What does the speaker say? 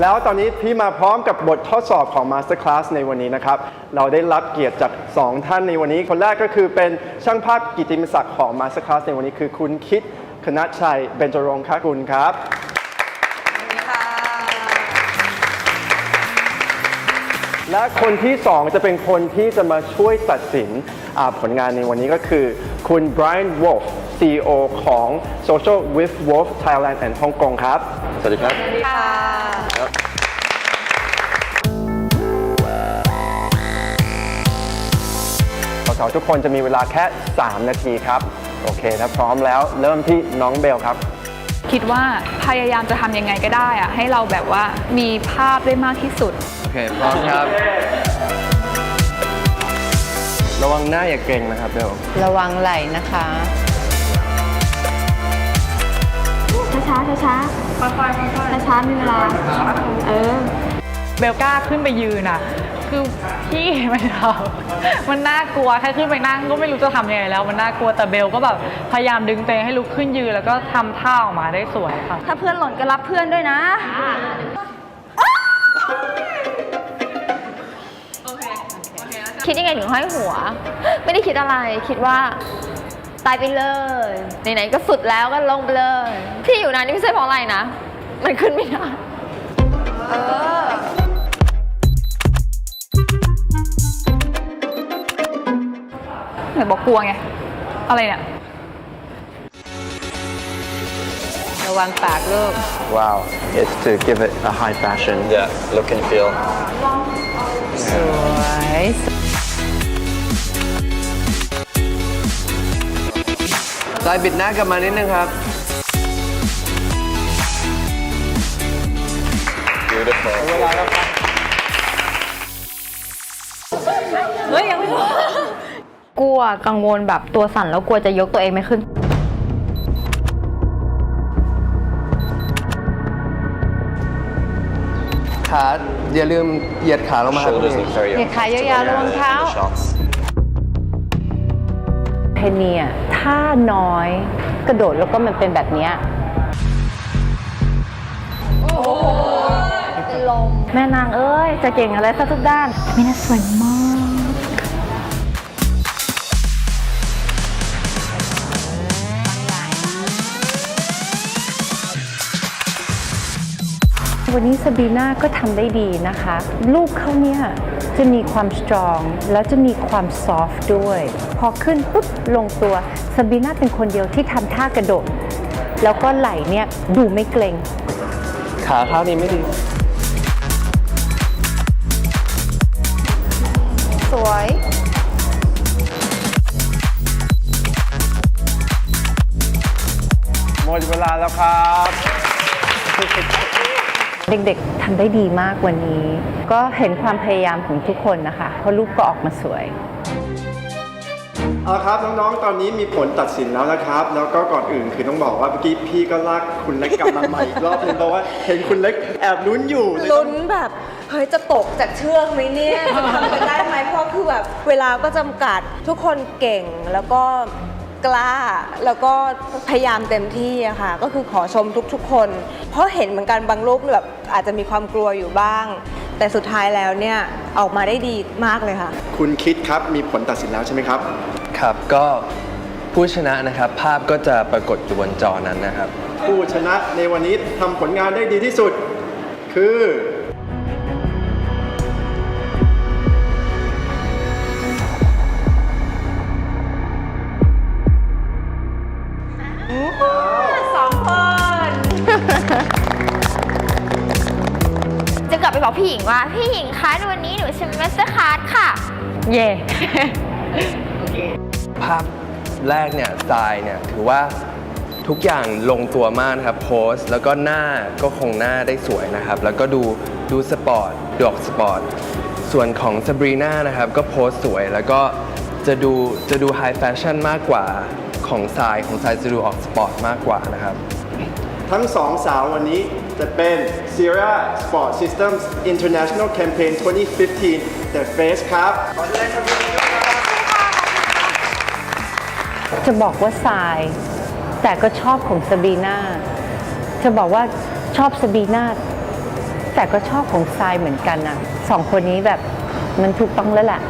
แล้วตอนนี้พี่มาพร้อมกับบททดสอบของ Masterclass ในวันนี้นะครับ เราได้รับเกียรติจาก 2 ท่านในวันนี้ คนแรกก็คือเป็นช่างภาพกิตติมศักดิ์ของ Masterclass ในวันนี้คือคุณคิดคณะชัยเบญจรงค์คกุลครับ และคนที่ 2 จะเป็นคนที่จะมาช่วยตัดสินอ่าผลงานในวันนี้ก็คือ คุณ Brian Wolf CEO ของ Social with Wolf Thailand and Hong Kong ครับ สวัสดีครับ สาวๆทุกคนจะมีเวลาแค่ 3 นาทีครับ โอเคถ้าพร้อมแล้วเริ่มที่น้องเบลครับคิดว่าพยายามจะทำยังไงก็ได้อะให้เราแบบว่ามีภาพได้มากที่สุด โอเคพร้อมครับ ระวังหน้าอย่าเกรงนะครับเบลระวังไหลนะคะช้าช้าช้าช้าค่อยๆค่อยๆช้าๆมีเวลา เออ เบลกล้าขึ้นไปยืนอะ คือพี่มันเรามันน่ากลัวแค่ขึ้นไปนั่งก็ไม่รู้จะทำยังไงแล้ว มันน่ากลัวแต่เบลก็แบบพยายามดึงตัวเองให้ลุกขึ้นยืนแล้วก็ทำท่าออกมาได้สวยค่ะ ถ้าเพื่อนหล่นก็รับเพื่อนด้วยนะ คิดยังไงถึงห้อยหัว ไม่ได้คิดอะไรคิดว่าตายไปเลยไหนๆก็สุดแล้วก็ลงไปเลย ที่อยู่นานนี่ไม่ใช่เพราะอะไรนะ มันขึ้นไม่ได้ เออ ไหนบอกกลัวไง อะไรเนี่ย ระวังปากลูก Wow it's to give it a high fashion Yeah look and feel สวยสายบิดหน้ากลับมานิดนึงครับ Beautiful กลัวกังวลแบบตัวสั่นแล้วกลัวจะยกตัวเองไม่ขึ้น ขาอย่าลืมเหยียดขาลงมาครับเหยียดขายาวๆระวังเท้าเพนเนียถ้าน้อยกระโดดแล้วก็มันเป็นแบบเนี้ยแม่นางเอ้ย จะเก่งอะไรซะทุกด้านมีน่าสวยมาก วันนี้ซาบีน่าก็ทำได้ดีนะคะ ลูกเขาเนี่ยจะมีความสตรอง แล้วจะมีความซอฟต์ด้วย พอขึ้นปุ๊บลงตัวซาบีน่าเป็นคนเดียวที่ทำท่ากระโดด แล้วก็ไหลเนี่ยดูไม่เกรงขาข้างนี้ไม่ดี สวยหมดเวลาแล้วครับ เด็กๆทำได้ดีมากวันนี้ ก็เห็นความพยายามของทุกคนนะคะเพราะลูกก็ออกมาสวยเอาละครับน้องๆ ตอนนี้มีผลตัดสินแล้วนะครับ แล้วก็ก่อนอื่นคือต้องบอกว่าเมื่อกี้พี่ก็ลากคุณเล็กกลับมาใหม่อีกรอบนึงเพราะว่าเห็นคุณเล็กแอบลุ้นอยู่เลยต้ลุ้องนแบบเฮ้ยจะตกจากเชือกไหมเนี่ยจะทำไปได้ไหมเพราะคือแบบเวลาก็จำกัดทุกคนเก่งแล้วก็ กล้า แล้วก็พยายามเต็มที่อะค่ะ ก็คือขอชมทุกๆคน เพราะเห็นเหมือนกันบางรูปแบบอาจจะมีความกลัวอยู่บ้าง แต่สุดท้ายแล้วเนี่ยออกมาได้ดีมากเลยค่ะ คุณคิดครับมีผลตัดสินแล้วใช่ไหมครับ ครับก็ผู้ชนะนะครับ ภาพก็จะปรากฏอยู่บนจอนั้นนะครับ ผู้ชนะในวันนี้ทำผลงานได้ดีที่สุด คือ ลับไปบอกพี่หญิงว่า พี่หญิงคะในวันนี้หนูชิมเมสเตอร์คาร์ดค่ะ เย่ ภาพแรกเนี่ยทรายเนี่ยถือว่าทุกอย่างลงตัวมากนะครับโพสแล้วก็หน้าก็คงหน้าได้สวยนะครับ แล้วก็ดูดูสปอร์ตดูออกสปอร์ต ส่วนของซาบรีนานะครับก็โพสสวยแล้วก็จะดูจะดูไฮแฟชั่นมากกว่าของทรายของทรายจะดูออกสปอร์ตมากกว่านะครับ ทั้งสองสาววันนี้จะเป็น Sierra Sport Systems International Campaign 2015 The Face ครับจะบอกว่าทราย แต่ก็ชอบของซาบีนาจะบอกว่าชอบซาบีนาแต่ก็ชอบของทรายเหมือนกันนะสองคนนี้แบบมันถูกต้องแล้วแหละ